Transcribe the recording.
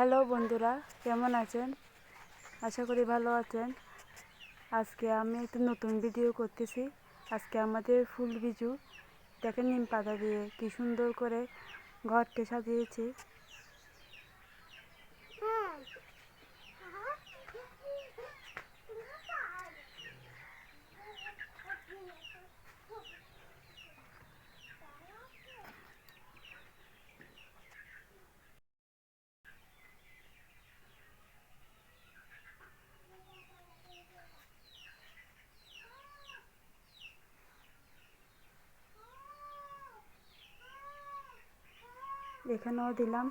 Hello বন্ধুরা, কেমন আছেন? আশা করি ভালো আছেন। আজকে আমি একটা নতুন ভিডিও করতেছি। আজকে আমাদের ফুল বিজু দেখেন নিম পাতা দিয়ে কি সুন্দর করে ঘরটি সাজিয়েছি। এখানেও দিলাম।